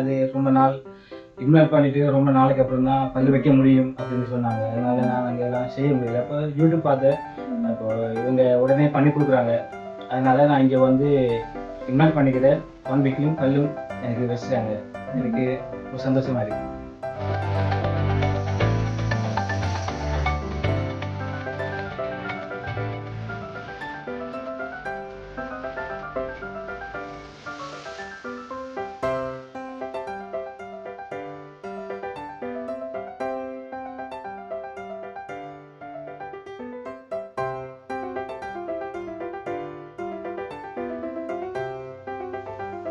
அது ரொம்ப நாள் இம்ப்ளான் பண்ணிட்டு ரொம்ப நாளைக்கு அப்புறம் தான் பல்லு வைக்க முடியும் அப்படின்னு சொன்னாங்க. அதனால நான் அங்கே எல்லாம் செய்ய முடியல. அப்போ யூடியூப் பார்த்தேன் அப்போ இவங்க உடனே பண்ணி கொடுக்குறாங்க. அதனால நான் இங்கே வந்து இம்ப்ளான் பண்ணிக்கிறேன் ஒன் வீக்லையும் பல்லும் எனக்கு வச்சுட்டாங்க. எனக்கு ரொம்ப சந்தோஷமா இருக்கு.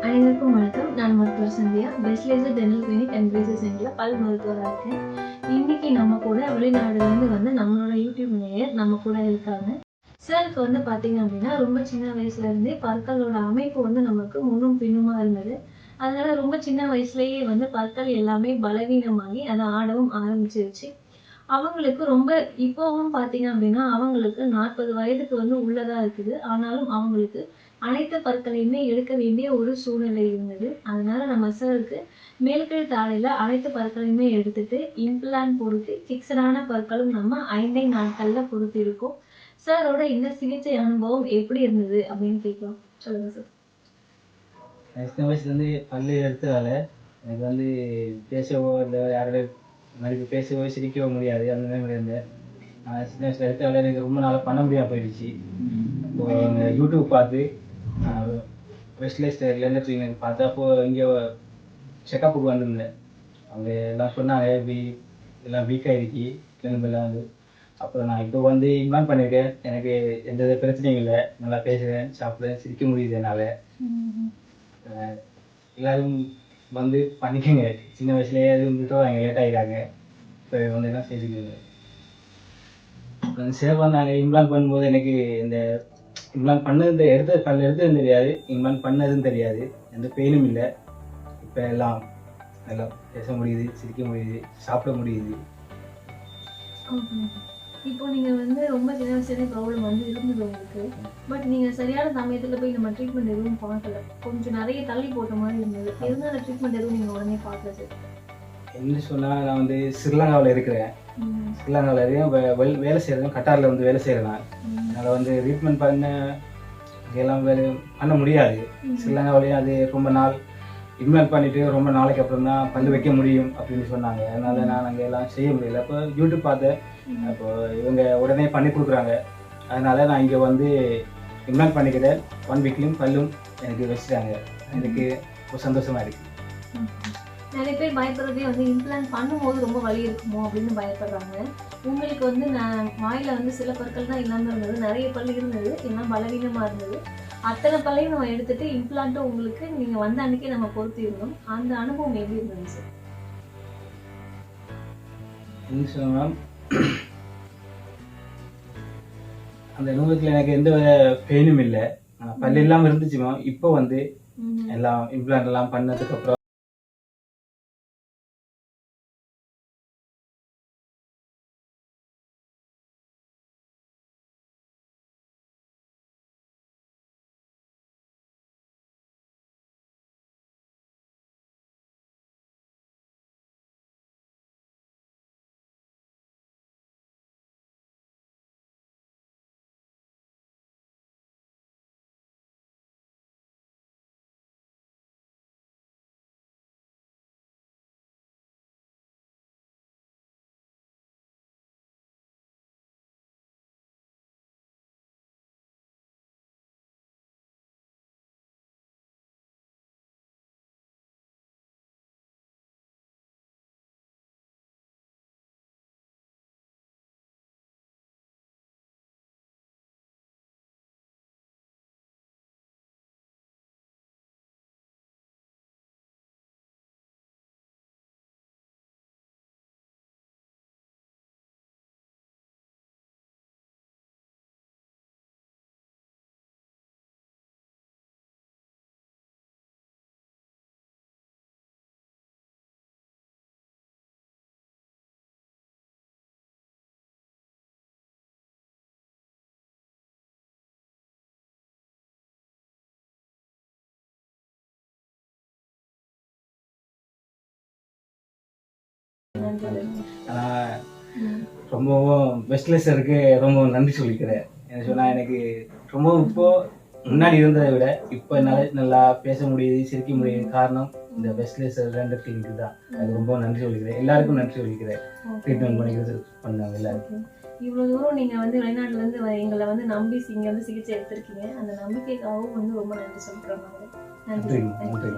அனைவருக்கும் வணக்கம். நான் மருத்துவர் Sandhya. Best laser dental clinic and braces சென்டரில் பல் மருத்துவராக இருக்கேன். இன்றைக்கி நம்ம கூட வெளிநாடுலேருந்து வந்து நம்மளோட யூடியூப் நேயர் நம்ம கூட இருக்காங்க. சாருக்கு வந்து பார்த்தீங்க அப்படின்னா ரொம்ப சின்ன வயசுலேருந்தே பற்களோட அமைப்பு வந்து நமக்கு முன்னும் பின்னுமா இருந்தது. அதனால ரொம்ப சின்ன வயசுலேயே வந்து பற்கள் எல்லாமே பலவீனமாகி அதை ஆடவும் ஆரம்பிச்சிருச்சு. அவங்களுக்கு ரொம்ப இப்போவும் பார்த்தீங்க அப்படின்னா அவங்களுக்கு நாற்பது வயதுக்கு வந்து உள்ளதாக இருக்குது. ஆனாலும் அவங்களுக்கு அனைத்து பற்களையுமே எடுக்க வேண்டிய ஒரு சூழ்நிலை இருந்தது. அதனால நம்ம சாருக்கு மேல்கழுத்து ஆலையில அனைத்து பற்களையுமே எடுத்துட்டு இம்ப்ளான் பொறுத்து ஃபிக்ஸடான பற்களும் நம்ம ஐந்தே நாட்கள்ல பொறுத்து இருக்கோம். சாரோட இந்த சிகிச்சை அனுபவம் எப்படி இருந்தது அப்படின்னு கேட்கலாம். சொல்லுங்க சார் சின்ன வயசுலேருந்து பல்லு எடுத்ததால எனக்கு வந்து பேசவோ இல்லை யாரோட மறுபடியும் பேசவோ சிரிக்கவோ முடியாது. அந்த மாதிரி இருந்தேன். நான் சின்ன வயசுல எடுத்ததால எனக்கு ரொம்ப நாளாக பண்ண முடியாம போயிடுச்சு. இப்போ எங்கள் யூடியூப் பார்த்து வெஸ்ட்லைஸ்ட் லெண்டர் ட்ரீட்மெண்ட் பார்த்து அப்போ இங்கே செக்கப்புக்கு வந்திருந்தேன். அவங்க எல்லாம் சொன்னாங்க இப்படி எல்லாம் வீக் கிளம்பெல்லாம் வந்து அப்புறம் நான் இப்போ வந்து இம்ப்ளான் பண்ணியிருக்கேன் எனக்கு எந்த பிரச்சனையும் இல்லை. நல்லா பேசுகிறேன் சாப்பிட்றேன் சிரிக்க முடியுது என்னால். எல்லோரும் எல்லாரும் வந்து பண்ணிக்கோங்க. சின்ன வயசுலேயே அது விட்டுருவாங்க லேட் ஆகிடாங்க இப்போ வந்து எல்லாம் செய்துக்குங்க. சேவ் நாங்கள் இம்ப்ளான் பண்ணும்போது எனக்கு இந்த இம்ப்ளான் பண்ணது எடுத்த பல்ல எடுத்ததும் தெரியாது இம்ப்ளான் பண்ணதும் தெரியாது. எந்த பெயினும் இல்லை. இப்போ எல்லாம் நல்லா பேச முடியுது சிரிக்க முடியுது சாப்பிட முடியுது. இப்போ நீங்க வந்து ரொம்ப சின்ன வயசுல ப்ராப்ளம் வந்து இருந்தது உங்களுக்கு. பட் நீங்க சரியான சமயத்துல போய் நம்ம ட்ரீட்மெண்ட் எதுவும் பார்க்கல. கொஞ்சம் நிறைய தள்ளி போட்ட மாதிரி இருந்தது. இருந்தாலும் ட்ரீட்மெண்ட் எதுவும் நீங்க உடனே பார்க்கல சார் என்ன சொன்னால் நான் வந்து ஸ்ரீலங்காவில் இருக்கிறேன். ஸ்ரீலங்காவில் இருக்கேன் வெல்- செய்கிறேன் கட்டாரில் வந்து வேலை செய்கிறேன் நான் அதனால் வந்து ட்ரீட்மெண்ட் பண்ண எல்லாம் வேலை பண்ண முடியாது. ஸ்ரீலங்காவிலையும் அது ரொம்ப நாள் இம்ப்ளான் பண்ணிட்டு ரொம்ப நாளைக்கு அப்புறம் தான் பல்லு வைக்க முடியும் அப்படின்னு சொன்னாங்க. அதனால நான் அங்கே எல்லாம் செய்ய முடியல. அப்போ யூடியூப் பார்த்தேன். அப்போ இவங்க உடனே பண்ணி கொடுக்குறாங்க. அதனால நான் இங்கே வந்து இம்ப்ளான் பண்ணிக்கிறேன் ஒன் வீக்லையும் பல்லும் எனக்கு வச்சுட்டாங்க. எனக்கு ரொம்ப சந்தோஷமா இருக்கு. நிறைய பேர் பயப்படுறதே வந்து இம்ப்ளான்ட் பண்ணும்போது ரொம்ப வலி இருக்குமோ அப்படின்னு பயப்படுறாங்க. உங்களுக்கு வந்து நான் வாயில வந்து சில பற்கள் தான் இல்லாம இருந்தது. நிறைய பல் இருந்தது. எல்லாம் பலவீனமா இருந்தது. அத்தனை பல்லையும் நம்ம எடுத்துட்டு இம்ப்ளான்ட்டும் உங்களுக்கு நீங்க வந்த அன்னைக்கே நம்ம பொறுத்து இருந்தோம் அந்த அனுபவம் எப்படி இருந்தது சார் மேம்? அந்த நூலத்தில் எனக்கு எந்த பெயினும் இல்லை. பல்லு இல்லாமல் இருந்துச்சு மேம் இப்போ வந்து எல்லாம் இம்ப்ளான்ட் எல்லாம் பண்ணதுக்கு அப்புறம் ஆனால். ரொம்பவும் பெஸ்ட்லெஸருக்கு ரொம்ப நன்றி சொல்லிக்கிறேன். என்ன சொன்னால் எனக்கு ரொம்ப இப்போ முன்னாடி இருந்ததை விட இப்போ என்னால் நல்லா பேச முடியுது சிரிக்க முடியுது. காரணம் இந்த பெஸ்ட்லெஸர் ரெண்டு கிளினிக் தான். அது ரொம்ப நன்றி சொல்லிக்கிறேன். எல்லாருக்கும் நன்றி சொல்லிக்கிறேன். ட்ரீட்மெண்ட் பண்ணிக்கிறது பண்ணாங்க எல்லாருக்கும். இவ்வளவு தூரம் நீங்க வந்து வெளிநாட்டுல இருந்து வ- எங்களை வந்து நம்பி இங்க வந்து சிகிச்சை எடுத்திருக்கீங்க. அந்த நம்பிக்கைக்காகவும் வந்து ரொம்ப நன்றி. நன்றி. நன்றி நன்றி